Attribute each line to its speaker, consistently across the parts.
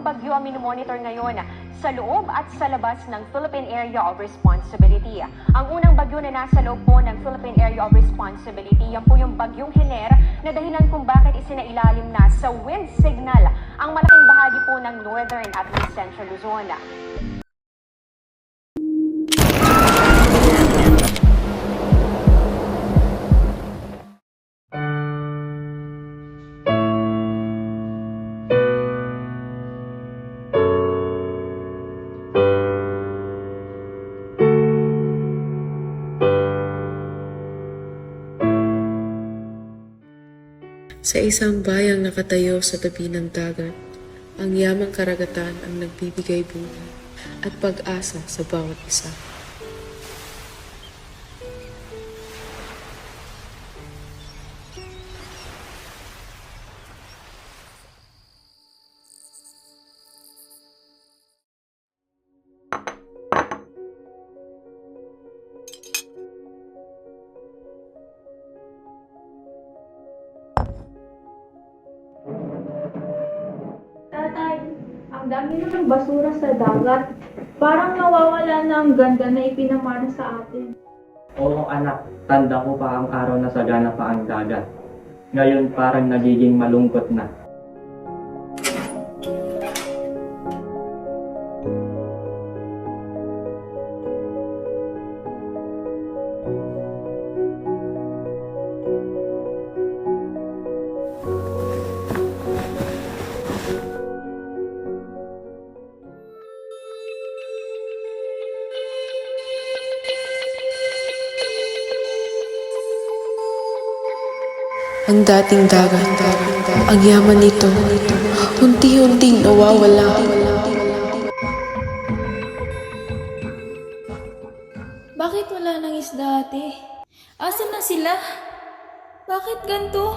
Speaker 1: tatlong bagyo ang minomonitor ngayon sa loob at sa labas ng Philippine Area of Responsibility. Ang unang bagyo na nasa loob po ng Philippine Area of Responsibility, yan po yung bagyong Hener na dahilan kung bakit isinailalim na sa wind signal ang malaking bahagi po ng northern at central Luzon.
Speaker 2: Sa isang bayang nakatayo sa tabi ng dagat, ang yamang karagatan ang nagbibigay buhay at pag-asa sa bawat isa.
Speaker 3: Ang dami ng basura sa dagat. Parang nawawala na ang ganda na ipinamana sa atin.
Speaker 4: Oo anak, tanda ko pa ang araw na sagana pa ang dagat. Ngayon parang nagiging malungkot na.
Speaker 2: Ang dating dagat, ang yaman nito, unti-unting nawawala.
Speaker 5: Bakit wala nang isda ate? Asan na sila? Bakit ganto?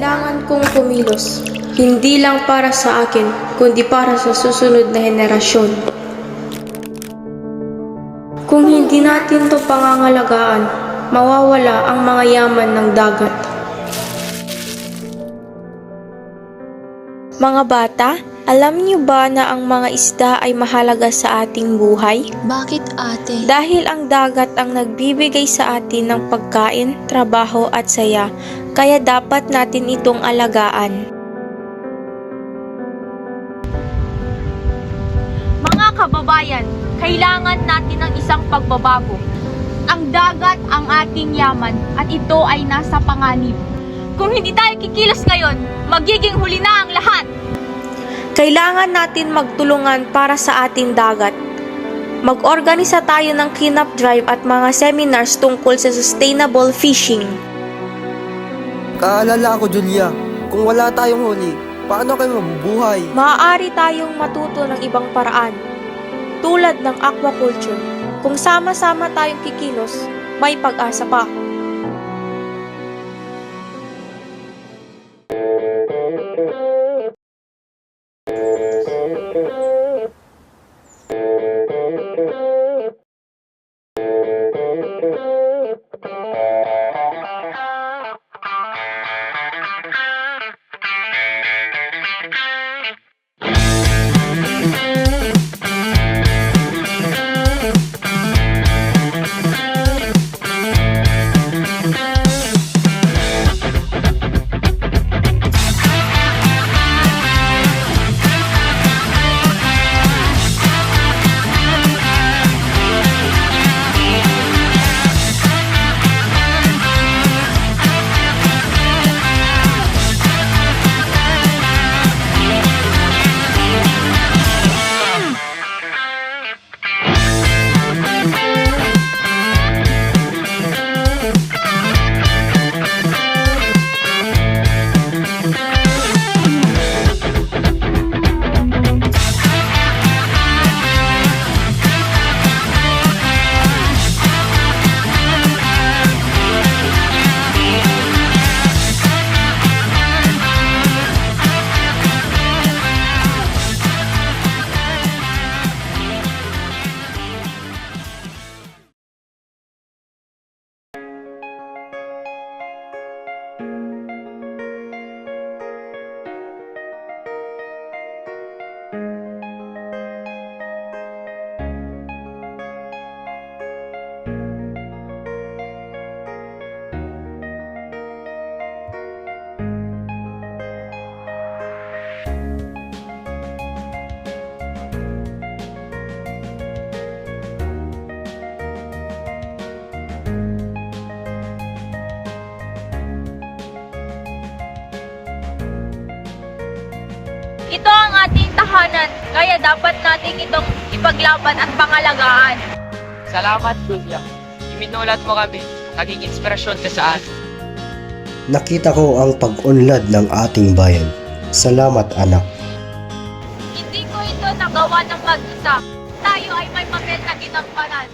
Speaker 6: Kailangan kong kumilos, hindi lang para sa akin, kundi para sa susunod na henerasyon. Kung hindi natin to pangangalagaan, mawawala ang mga yaman ng dagat. Mga bata, alam niyo ba na ang mga isda ay mahalaga sa ating buhay?
Speaker 5: Bakit ate?
Speaker 6: Dahil ang dagat ang nagbibigay sa atin ng pagkain, trabaho at saya, kaya dapat natin itong alagaan.
Speaker 7: Mga kababayan, kailangan natin ng isang pagbabago. Ang dagat ang ating yaman at ito ay nasa panganib. Kung hindi tayo kikilos ngayon, magiging huli na ang lahat.
Speaker 6: Kailangan natin magtulungan para sa ating dagat. Mag-organisa tayo ng cleanup drive at mga seminars tungkol sa sustainable fishing.
Speaker 8: Kaalala ako, Julia. Kung wala tayong huli, paano kayo mabubuhay?
Speaker 6: Maaari tayong matuto ng ibang paraan, tulad ng aquaculture. Kung sama-sama tayong kikilos, may pag-asa pa.
Speaker 7: Ito ang ating tahanan, kaya dapat nating itong ipaglaban at pangalagaan.
Speaker 9: Salamat, Julia. Iminulat mo kami. Naging inspirasyon ka sa atin.
Speaker 10: Nakita ko ang pag-unlad ng ating bayan. Salamat anak.
Speaker 7: Hindi ko ito nagawa ng mag-isa. Tayo ay may papel na ginampanan.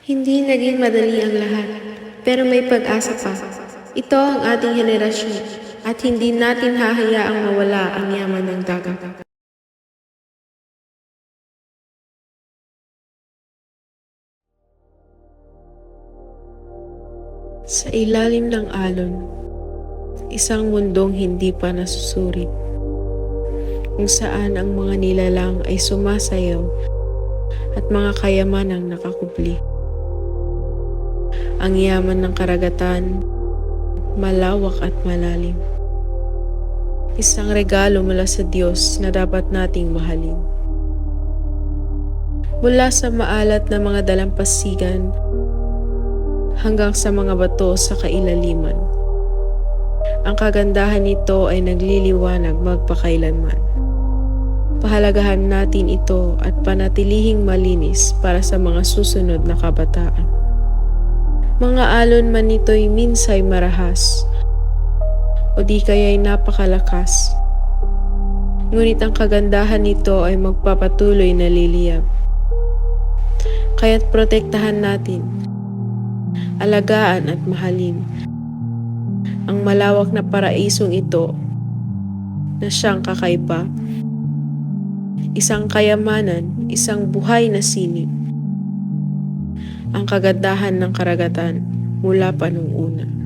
Speaker 2: Hindi naging madali ang lahat, pero may pag-asa pa. Ito ang ating henerasyon at hindi natin hahayaang mawala ang yaman ng dagat. Sa ilalim ng alon, isang mundong hindi pa nasusuri, kung saan ang mga nilalang ay sumasayaw at mga kayamanang nakakubli. Ang yaman ng karagatan, malawak at malalim. Isang regalo mula sa Diyos na dapat nating mahalin. Mula sa maalat na mga dalampasigan hanggang sa mga bato sa kailaliman. Ang kagandahan nito ay nagliliwanag magpakailanman. Pahalagahan natin ito at panatilihing malinis para sa mga susunod na kabataan. Mga alon man nito'y minsay marahas o di kaya'y napakalakas. Ngunit ang kagandahan nito ay magpapatuloy na liliyab. Kaya't protektahan natin, alagaan at mahalin ang malawak na paraisong ito na siyang kakaiba. Isang kayamanan, isang buhay na sining ang kagandahan ng karagatan mula pa nung una.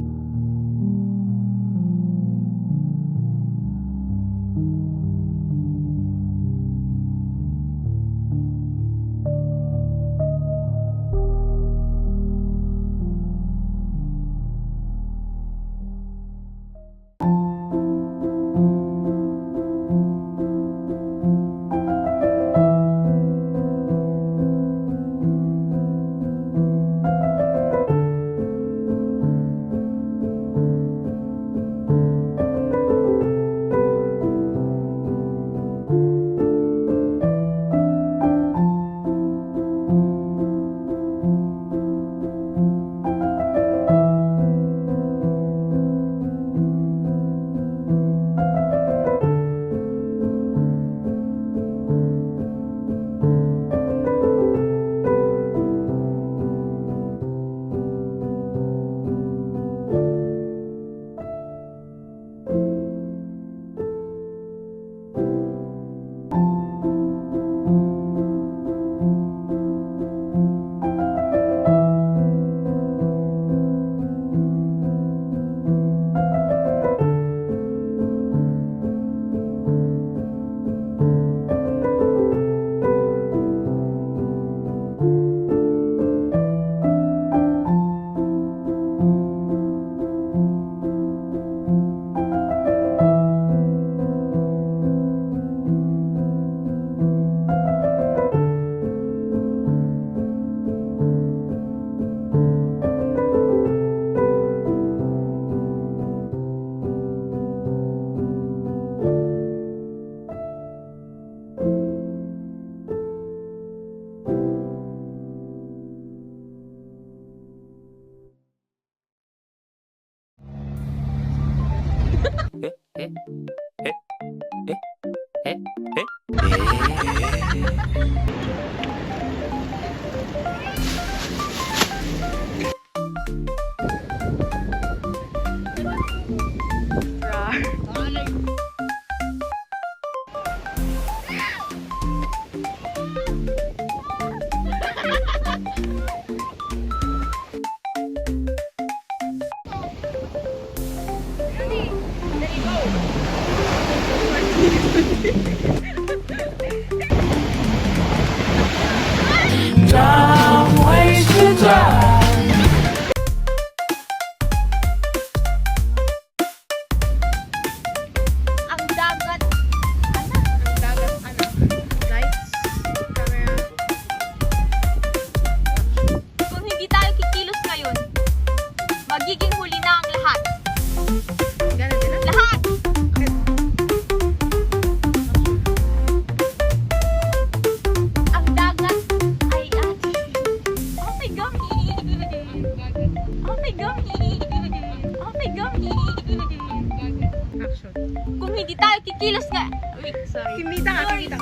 Speaker 7: Kung hindi tayo kikilos
Speaker 11: nga... Wait, sorry. Kimita nga, kimita.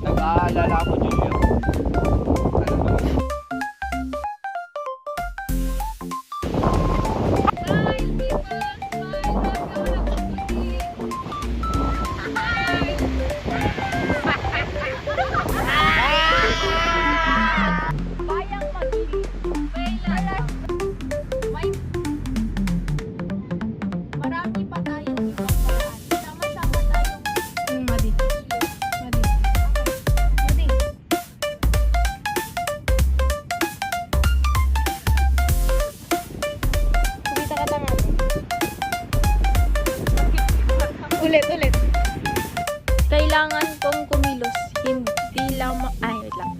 Speaker 7: Nag-aalala ako,
Speaker 12: ulit, ulit.
Speaker 13: Kailangan kong kumilos, hindi lamang... Ay, wait lang.